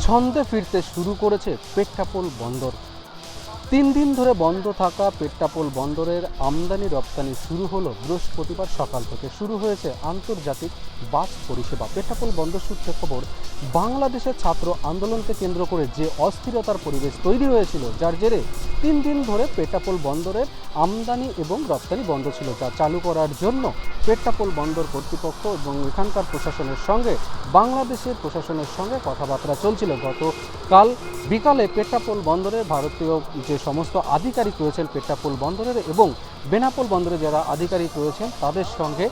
ছন্দে ফিরতে শুরু করেছে পেট্টাপোল বন্দর। তিন দিন ধরে বন্ধ থাকা পেট্টাপোল বন্দরের আমদানি রপ্তানি শুরু হলো বৃহস্পতিবার সকাল থেকে। শুরু হয়েছে আন্তর্জাতিক বাস পরিষেবা। পেট্টাপোল বন্দর সূত্রে খবর, বাংলাদেশের ছাত্র আন্দোলনকে কেন্দ্র করে যে অস্থিরতার পরিবেশ তৈরি হয়েছিল, যার জেরে তিন দিন ধরে পেট্টাপোল বন্দরের আমদানি এবং রপ্তানি বন্ধ ছিল, যা চালু করার জন্য পেট্টাপোল বন্দর কর্তৃপক্ষ এবং এখানকার প্রশাসনের সঙ্গে, বাংলাদেশের প্রশাসনের সঙ্গে কথাবার্তা চলছিল। গতকাল বিকালে পেট্টাপোল বন্দরে ভারতীয় যে সমস্ত আধিকারিক রয়েছেন পেট্টাপোল বন্দরের এবং বেনাপোল বন্দরে যারা আধিকারিক রয়েছেন তাদের সঙ্গে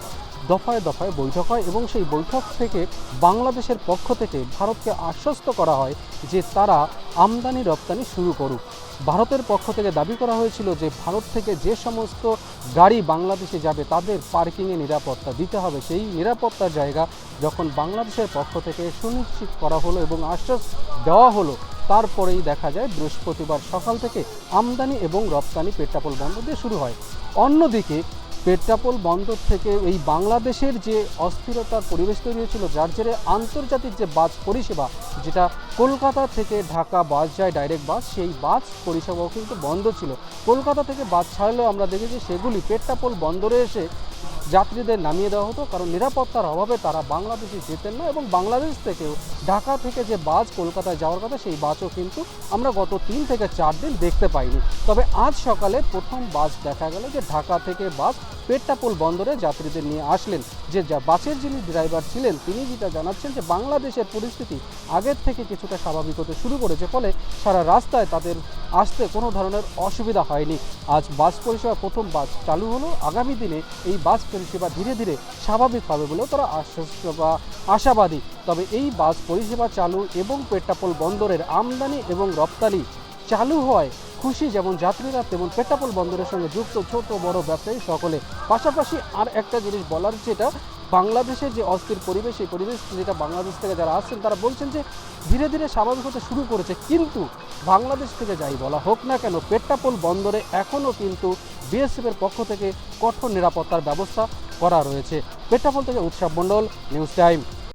দফায় দফায় বৈঠক হয় এবং সেই বৈঠক থেকে বাংলাদেশের পক্ষ থেকে ভারতকে আশ্বস্ত করা হয় যে তারা আমদানি রপ্তানি শুরু করুক। ভারতের পক্ষ থেকে দাবি করা হয়েছিল যে ভারত থেকে যে সমস্ত গাড়ি বাংলাদেশে যাবে, তাদের পার্কিংয়ে নিরাপত্তা দিতে হবে। সেই নিরাপত্তার জায়গা যখন বাংলাদেশের পক্ষ থেকে সুনিশ্চিত করা হলো এবং আশ্বাস দেওয়া হলো, তারপরেই দেখা যায় বৃহস্পতিবার সকাল থেকে আমদানি এবং রপ্তানি পেট্রাপোল বন্ধ দিয়ে শুরু হয়। অন্যদিকে পেট্রাপোল বন্দর থেকে এই বাংলাদেশের যে অস্থিরতার পরিবেশ তৈরি হয়েছিল, যার জেরে আন্তর্জাতিক যে বাস পরিষেবা, যেটা কলকাতা থেকে ঢাকা বাস যায় ডাইরেক্ট বাস, সেই বাস পরিষেবাও কিন্তু বন্ধ ছিল। কলকাতা থেকে বাস ছাড়লেও আমরা দেখেছি সেগুলি পেট্রাপোল বন্দরে এসে যাত্রীদের নামিয়ে দেওয়া হতো, কারণ নিরাপত্তার অভাবে তারা বাংলাদেশে যেতেন না এবং বাংলাদেশ থেকেও ঢাকা থেকে যে বাস কলকাতায় যাওয়ার কথা, সেই বাসও কিন্তু আমরা গত তিন থেকে চার দিন দেখতে পাইনি। তবে আজ সকালে প্রথম বাস দেখা গেল যে ঢাকা থেকে বাস পেট্টাপোল বন্দরে যাত্রীদের নিয়ে আসলেন। যে যা বাসের যিনি ড্রাইভার ছিলেন, তিনি যেটা জানাচ্ছেন যে বাংলাদেশের পরিস্থিতি আগের থেকে কিছুটা স্বাভাবিক হতে শুরু করেছে, ফলে সারা রাস্তায় তাদের আসতে কোনো ধরনের অসুবিধা হয়নি। আজ বাস পরিষেবা প্রথম বাস চালু হলো। আগামী দিনে এই বাস পরিষেবা ধীরে ধীরে স্বাভাবিক হবে বলেও তারা আশ্বস্ত বা আশাবাদী। তবে এই বাস পরিষেবা চালু এবং পেট্রাপোল বন্দরের আমদানি এবং রপ্তানি চালু হওয়ায় খুশি, যেমন যাত্রীরা, তেমন পেট্টাপোল বন্দরের সঙ্গে যুক্ত ছোট, বড় ব্যবসায়ী সকলে। পাশাপাশি আর একটা জিনিস বলার যেটা বাংলাদেশের যে অস্থির পরিবেশ, সেই পরিবেশ যেটা বাংলাদেশ থেকে যারা আসছেন, তারা বলছেন যে ধীরে ধীরে স্বাভাবিক হতে শুরু করেছে। কিন্তু বাংলাদেশ থেকে যাই বলা হোক না কেন পেট্টাপোল বন্দরে এখনও কিন্তু বিএসএফের পক্ষ থেকে কঠোর নিরাপত্তার ব্যবস্থা করা রয়েছে। পেট্টাপোল থেকে উৎসব মণ্ডল, নিউজ টাইম।